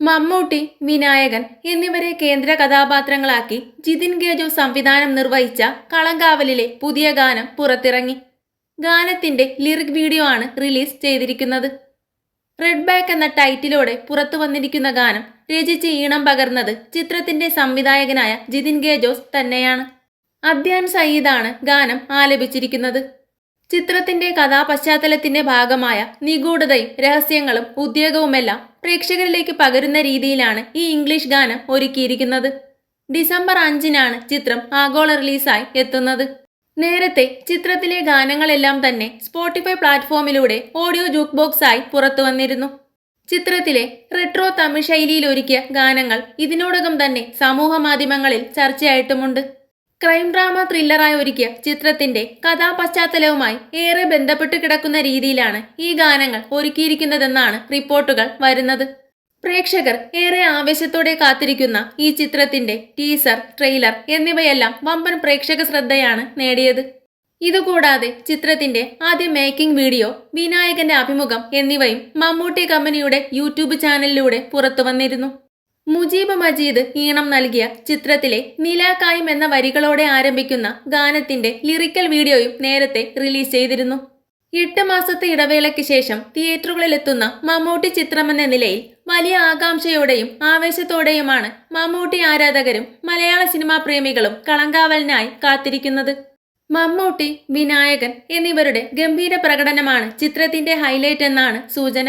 മമ്മൂട്ടി വിനായകൻ എന്നിവരെ കേന്ദ്ര കഥാപാത്രങ്ങളാക്കി ജിതിൻ ഗേജു സംവിധാനം നിർവഹിച്ച കളങ്കാവലിലെ പുതിയ ഗാനം പുറത്തിറങ്ങി. ഗാനത്തിന്റെ ലിറിക് വീഡിയോ ആണ് റിലീസ് ചെയ്തിരിക്കുന്നത്. റെഡ് ബാക്ക് എന്ന ടൈറ്റിലോടെ പുറത്തു വന്നിരിക്കുന്ന ഗാനം രചിച്ച് ഈണം പകർന്നത് ചിത്രത്തിന്റെ സംവിധായകനായ ജിതിൻ ഗേജോസ് തന്നെയാണ്. അദ്യാൻ സയ്യിദാണ് ഗാനം ആലപിച്ചിരിക്കുന്നത്. ചിത്രത്തിന്റെ കഥാപശ്ചാത്തലത്തിന്റെ ഭാഗമായ നിഗൂഢതയും രഹസ്യങ്ങളും ഉദ്യോഗവുമെല്ലാം പ്രേക്ഷകരിലേക്ക് പകരുന്ന രീതിയിലാണ് ഈ ഇംഗ്ലീഷ് ഗാനം ഒരുക്കിയിരിക്കുന്നത്. ഡിസംബർ അഞ്ചിനാണ് ചിത്രം ആഗോള റിലീസായി എത്തുന്നത്. നേരത്തെ ചിത്രത്തിലെ ഗാനങ്ങളെല്ലാം തന്നെ സ്പോട്ടിഫൈ പ്ലാറ്റ്ഫോമിലൂടെ ഓഡിയോ ജൂക്ക് ബോക്സായി പുറത്തു വന്നിരുന്നു ചിത്രത്തിലെ റെട്രോ തമിഴ് ശൈലിയിൽ ഒരുക്കിയ ഗാനങ്ങൾ ഇതിനോടകം തന്നെ സമൂഹ മാധ്യമങ്ങളിൽ ചർച്ചയായിട്ടുമുണ്ട്. ക്രൈം ഡ്രാമ ത്രില്ലറായി ഒരുക്കിയ ചിത്രത്തിന്റെ കഥാപശ്ചാത്തലവുമായി ഏറെ ബന്ധപ്പെട്ട് കിടക്കുന്ന രീതിയിലാണ് ഈ ഗാനങ്ങൾ ഒരുക്കിയിരിക്കുന്നതെന്നാണ് റിപ്പോർട്ടുകൾ വരുന്നത്. പ്രേക്ഷകർ ഏറെ ആവേശത്തോടെ കാത്തിരിക്കുന്ന ഈ ചിത്രത്തിന്റെ ടീസർ ട്രെയിലർ എന്നിവയെല്ലാം വമ്പൻ പ്രേക്ഷക ശ്രദ്ധയാണ് നേടിയത്. ഇതുകൂടാതെ ചിത്രത്തിന്റെ ആദ്യ മേക്കിംഗ് വീഡിയോ വിനായകന്റെ അഭിമുഖം എന്നിവയും മമ്മൂട്ടി കമ്പനിയുടെ യൂട്യൂബ് ചാനലിലൂടെ പുറത്തു വന്നിരുന്നു മുജീബ് മജീദ് ഈണം നൽകിയ ചിത്രത്തിലെ നിലാക്കായും എന്ന വരികളോടെ ആരംഭിക്കുന്ന ഗാനത്തിന്റെ ലിറിക്കൽ വീഡിയോയും നേരത്തെ റിലീസ് ചെയ്തിരുന്നു. എട്ട് മാസത്തെ ഇടവേളയ്ക്ക് ശേഷം തിയേറ്ററുകളിലെത്തുന്ന മമ്മൂട്ടി ചിത്രമെന്ന നിലയിൽ വലിയ ആകാംക്ഷയോടെയും ആവേശത്തോടെയുമാണ് മമ്മൂട്ടി ആരാധകരും മലയാള സിനിമാ പ്രേമികളും കളങ്കാവലിനായി കാത്തിരിക്കുന്നത്. മമ്മൂട്ടി വിനായകൻ എന്നിവരുടെ ഗംഭീര പ്രകടനമാണ് ചിത്രത്തിന്റെ ഹൈലൈറ്റ് എന്നാണ് സൂചന.